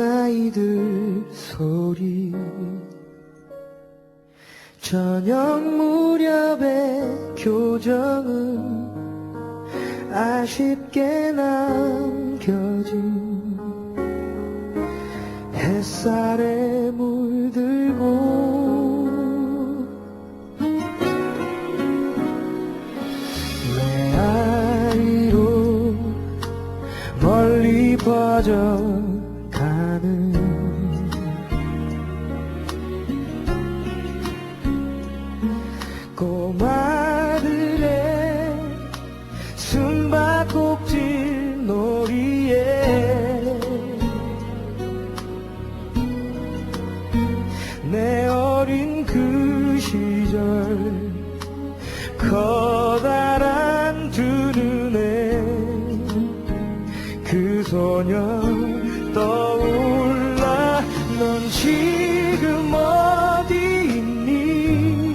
아이들 소리. 저녁 무렵의 교정은 아쉽게 남겨진 햇살에 물들고 내 아이로 멀리 퍼져 소녀 떠올라. 넌 지금 어디 있니?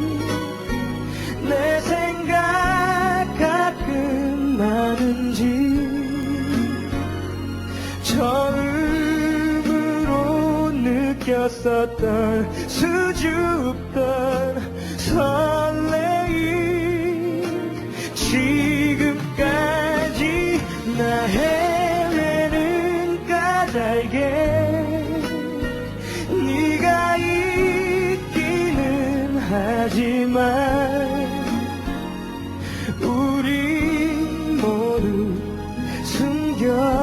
내 생각 가끔 나는지. 처음으로 느꼈었던 수줍던 까닭에 네가 있기는 하지만 우리 모두 숨겨졌지.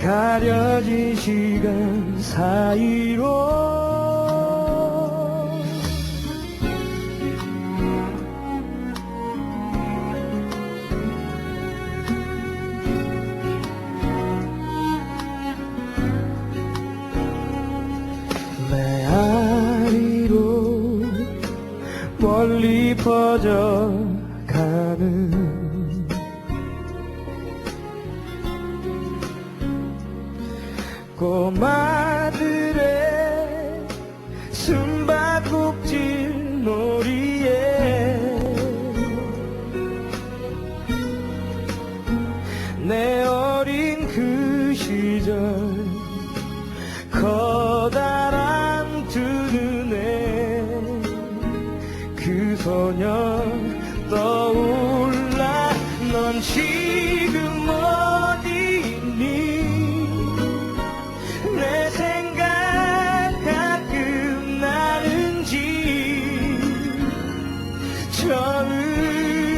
가려진 시간 사이로 멀리 퍼져가는 꼬마들의 숨 그 소녀 떠올라 넌 지금 어디 있니? 내 생각 가끔 나는지 처음으로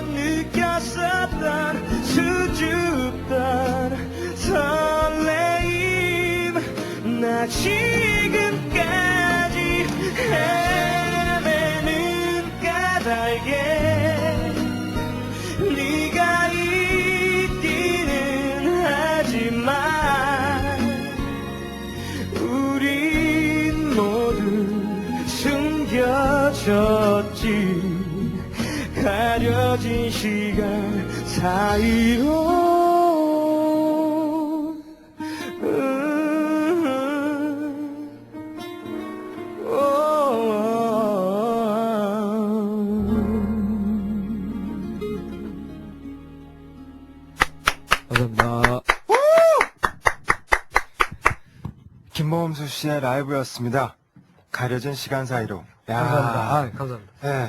느꼈었던 수줍던 설레임 나 지금 까닭에 네가 있기는 하지만 우린 모두 숨겨졌지. 가려진 시간 사이로 김모험수 씨의 라이브였습니다. 가려진 시간 사이로. 야, 감사합니다. 아, 감사합니다. 예.